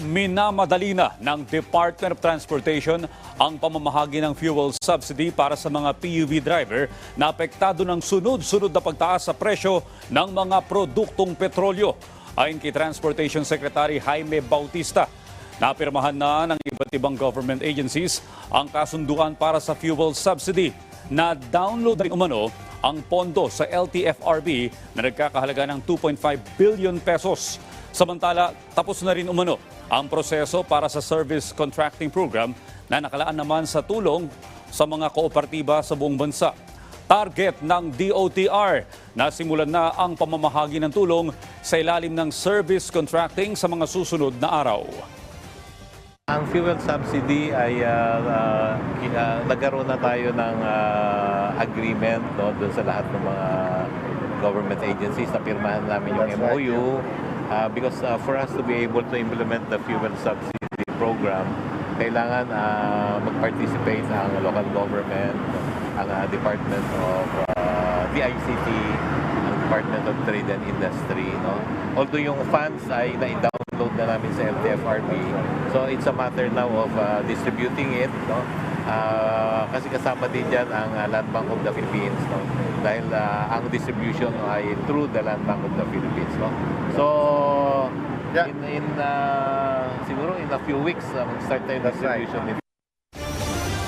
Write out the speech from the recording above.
Minamadali na ng Department of Transportation ang pamamahagi ng fuel subsidy para sa mga PUV driver na apektado ng sunod-sunod na pagtaas sa presyo ng mga produktong petrolyo. Ayon kay Transportation Secretary Jaime Bautista, napirmahan na ng iba't ibang government agencies ang kasunduan para sa fuel subsidy na download rin umano ang pondo sa LTFRB na nagkakahalaga ng 2.5 billion pesos. Samantala, tapos na rin umano ang proseso para sa service contracting program na nakalaan naman sa tulong sa mga kooperatiba sa buong bansa. Target ng DOTR na simulan na ang pamamahagi ng tulong sa ilalim ng service contracting sa mga susunod na araw. Ang fuel subsidy ay ki- ah, nagkaroon na tayo ng ah, agreement no, doon sa lahat ng mga government agencies na pirmahan namin yung MOU Ah, because ah, for us to be able to implement the fuel subsidy program, kailangan ah, mag-participate ang local government, ang ah, Department of ah, DICT, ang Department of Trade and Industry. No? Although yung funds ay na-download na namin sa LTFRB, so it's a matter now of uh, distributing it. No? Ah, kasi kasama din dyan ang uh, Land Bank of the Philippines. No? Dahil ah, ang distribution ay through the Land Bank of the Philippines. No? So, Yeah. in, in ah, siguro in a few weeks, uh, mag-start tayo That's right. distribution nito.